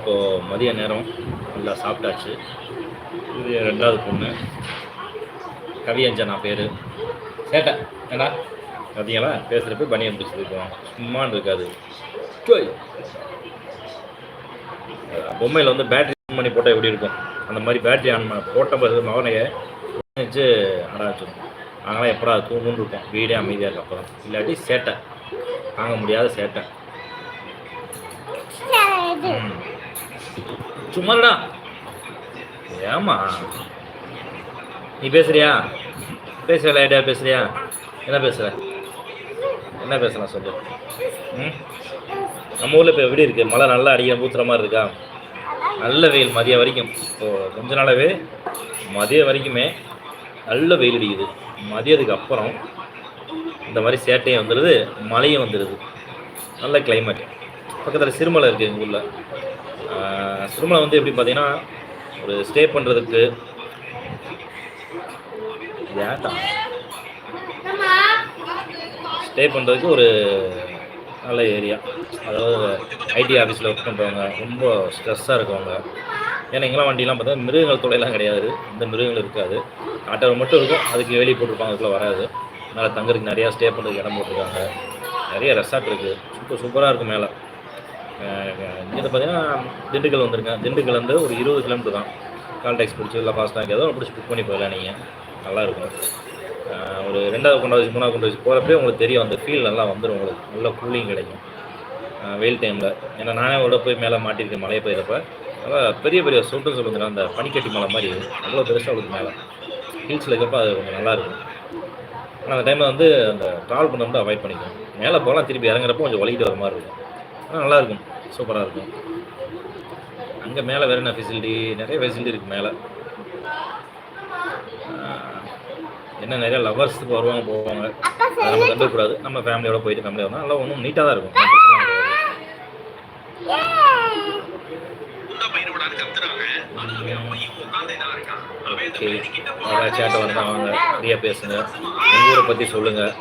இப்போது மதிய நேரம் நல்லா சாப்பிட்டாச்சு. இது ரெண்டாவது பொண்ணு. கவியஞ்சனா பேர். சேட்டை. ஏண்டா? பார்த்தீங்களா பேசுகிறப்ப பனியன் பிடிச்சிருக்கோம் சும்மான்னு இருக்காது. பொம்மையில் வந்து பேட்டரி ஆன் பண்ணி போட்டால் எப்படி இருக்கும்? அந்த மாதிரி பேட்டரி ஆன் பண்ண போட்ட பிறகு மகனைய வச்சு அட வச்சிடும் நாங்களாம் எப்படா தூங்குன்னு இருப்போம் வீடே அமைதியாக இருக்கும் அப்போ தான் இல்லாட்டி சேட்டை. தாங்க முடியாத சேட்டை. சும்மாடா ஏமா நீ பேசுறியா? பேசுற லைட்டாக பேசுறியா? என்ன பேசுற? என்ன பேசலாம் சொல்லு. ம்? நம்ம ஊரில் இப்போ எப்படி இருக்குது மழை நல்லா அடிக்கிற பூத்துற மாதிரி இருக்கா? நல்ல வெயில் மதியம் வரைக்கும். இப்போ கொஞ்ச நாளாகவே மதியம் வரைக்குமே நல்ல வெயில் அடிக்குது. மதியத்துக்கு அப்புறம் இந்த மாதிரி சேட்டையும் வந்துடுது மழையும் வந்துடுது நல்ல கிளைமேட் பக்கத்தில் சிறுமலை இருக்குது எங்கள் ஊரில். சிறுமலை வந்து எப்படி பார்த்தீங்கன்னா ஒரு ஸ்டே பண்ணுறதுக்கு ஏட்டா ஸ்டே பண்ணுறதுக்கு ஒரு நல்ல ஏரியா அதாவது ஐடி ஆஃபீஸில் ஒர்க் பண்ணுறவங்க ரொம்ப ஸ்ட்ரெஸ்ஸாக இருக்கவங்க. ஏன்னா எங்கெல்லாம் வண்டிலாம் பார்த்தா மிருகங்கள் தொலைலாம் கிடையாது. இந்த மிருகங்கள் இருக்காது. ஆட்டோ மட்டும் இருக்கும். அதுக்கு வெளியே போட்டிருப்பாங்க அதுக்குள்ளே வராது. அதனால் தங்குறதுக்கு நிறையா ஸ்டே பண்ணுறதுக்கு இடம் போட்டிருக்காங்க. நிறைய ரெசார்ட் இருக்குது சூப்பர் சூப்பராக இருக்கும் மேலே. இங்கே பார்த்தீங்கன்னா திண்டுக்கல் வந்திருக்கேன். திண்டுக்கல் வந்து ஒரு இருபது கிலோமீட்டர் தான். கால் டேக்ஸ் பிடிச்சி இல்லை ஃபாஸ்ட்டாக ஏதோ பிடிச்சி புக் பண்ணி போயிடலாம் நீங்கள் நல்லாயிருக்கும் ஒரு ரெண்டாவது கொண்டு வச்சு மூணாவது கொண்டு வச்சு போகிறப்பே உங்களுக்கு தெரியும் அந்த ஃபீல் நல்லா வந்துடும் உங்களுக்கு. நல்ல கூலிங் கிடைக்கும். வெயில் டைமில் ஏன்னா நானே விட போய் மேலே மாட்டியிருக்கேன் மலையை பெய்யறப்ப. நல்லா பெரிய பெரிய சொட்டு சொல்லுங்க அந்த பனிக்கட்டி மலை மாதிரி அவ்வளோ பெருசாக உங்களுக்கு மேலே. ஹில்ஸில் இருக்கப்போ அது கொஞ்சம் நல்லாயிருக்கும் ஆனால் அந்த டைமில் வந்து அந்த ட்ராவல் பண்ண வந்து அவாய்ட் பண்ணிக்கணும். மேலே போகலாம் திருப்பி இறங்குறப்போ கொஞ்சம் வலிக்கிட்டு வர மாதிரி இருக்கும். ஆனால் நல்லாயிருக்கும் சூப்பராக இருக்கும். அங்கே மேலே வேறு என்ன ஃபெசிலிட்டி நிறைய ஃபெசிலிட்டி இருக்குது மேலே. என்ன நிறைய லவர்ஸுக்கு வருவாங்க போவாங்க. அதை நம்ம கண்டுக்கூடாது நம்ம ஃபேமிலியோட போயிட்டு ஃபேமிலியோட வந்தால் நல்லா ஒன்றும் நீட்டாக தான் இருக்கும். ஓகே சேட்டை வந்து அவங்க. நிறைய பேசுங்க. உங்கள் ஊரை பற்றி சொல்லுங்கள்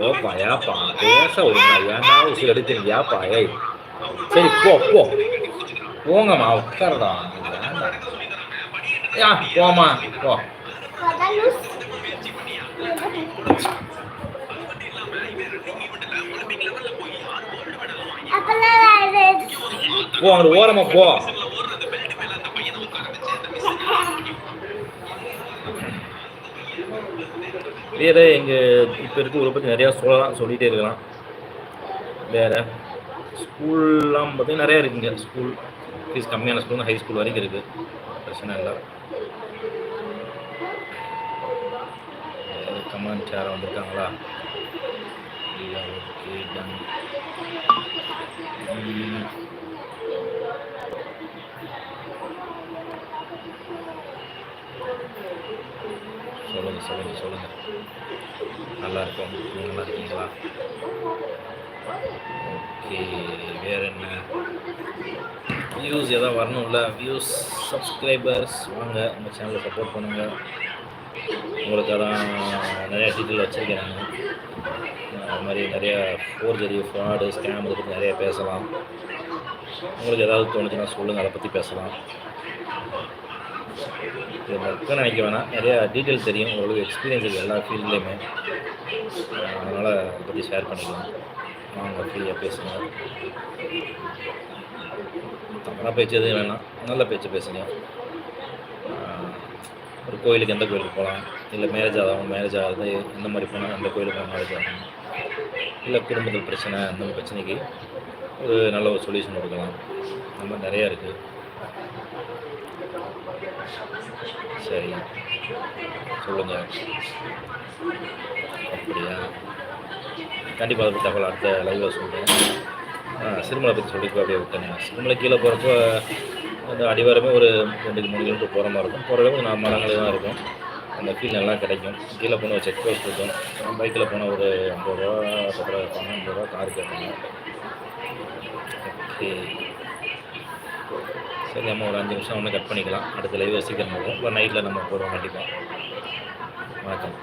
ஓப்பா ஏப்பா பேச விடுங்க ஏன்டா உசி எடுத்தீங்க ஏப்பா ஏய் சரி போ போ போங்கம்மா உட்காரடா யா போமா போ போ அங்கே ஓரமா போ வேறு எங்கள் இப்போ இருக்க ஊரை பற்றி நிறையா சொல்லலாம் சொல்லிகிட்டே இருக்கலாம். வேறு ஸ்கூல்லாம் பார்த்தீங்கன்னா நிறையா இருக்குங்க. ஸ்கூல் ஃபீஸ் கம்மியான ஸ்கூல் ஹை ஸ்கூல் வரைக்கும் இருக்குது பிரச்சனை இல்லை. கமெண்ட் யாரும் வந்திருக்காங்களா? இல்லை ஓகே டன் சொல்லுங்கள் சொல்லுங்கள் சொல்லுங்கள் நல்லா இருக்கும் நீங்கள் நல்லா இருக்கீங்களா ஓகே வேறு என்ன? வியூஸ் எதாவது வரணும்ல? வியூஸ் சப்ஸ்கிரைபர்ஸ் வாங்க. நம்ம சேனலை சப்போர்ட் பண்ணுங்கள் உங்களுக்கு அதான் நிறையா டீட்டெயில் வச்சுருக்கேன் நான். அது மாதிரி நிறைய ஃபோர்ஜரி ஃப்ராடு ஸ்கேம் இதை பற்றி நிறைய பேசலாம். உங்களுக்கு ஏதாவது தோணுச்சுன்னா சொல்லுங்கள் அதை பற்றி பேசலாம். இது நினைக்க வேணாம். நிறையா டீட்டெயில் தெரியும். உங்களுக்கு எக்ஸ்பீரியன்ஸ் இருக்குது எல்லா ஃபீல்ட்லேயுமே அதனால் அதை பற்றி ஷேர் பண்ணிக்கலாம். வாங்க ஃப்ரீயாக பேசுங்க. தப்பான பேச்சு எதுவும் வேணாம். நல்ல பேச்சு பேசுங்க. ஒரு கோயிலுக்கு எந்த கோயிலுக்கு போகலாம்? இல்லை மேரேஜ் ஆகும் மேரேஜ் ஆகுது எந்த மாதிரி போனால் அந்த கோயிலுக்கு மேரேஜ் ஆகும் இல்லை குடும்பத்தில் பிரச்சனை அந்த மாதிரி பிரச்சனைக்கு ஒரு நல்ல ஒரு சொல்யூஷன் கொடுக்கலாம். அந்த மாதிரி நிறையா இருக்குது சரி. சொல்லுங்கள் அப்படியா? கண்டிப்பாக அதை பற்றி தகவல் அடுத்த லைவில் சொல்கிறேன் சிறுமலை பற்றி சொல்லிட்டு அப்படியே விட்டேன் சிறுமலை கீழே போகிறப்போ அந்த அடிவாரமே ஒரு ரெண்டு மூணு கிலோமீட்டர் போகிற மாதிரி இருக்கும். போகிற அளவுக்கு நான் மரங்களே தான் இருக்கும். அந்த ஃபீல் நல்லா கிடைக்கும். கீழே போனால் ஒரு செக் போஸ்ட் இருக்கும். பைக்கில் போனால் ஒரு ஐம்பது ரூபா பத்து ரூபா கேட்பாங்க ஐம்பது ரூபா கார் கேட்பாங்க ஓகே. சரி நம்ம ஒரு அஞ்சு நிமிஷம் ஒன்று கட் பண்ணிக்கலாம். அடுத்த லைவ் சீக்கிரம் போகும் இப்போ நைட்டில் நம்ம போடுவோம் கண்டிப்பாக வணக்கம்.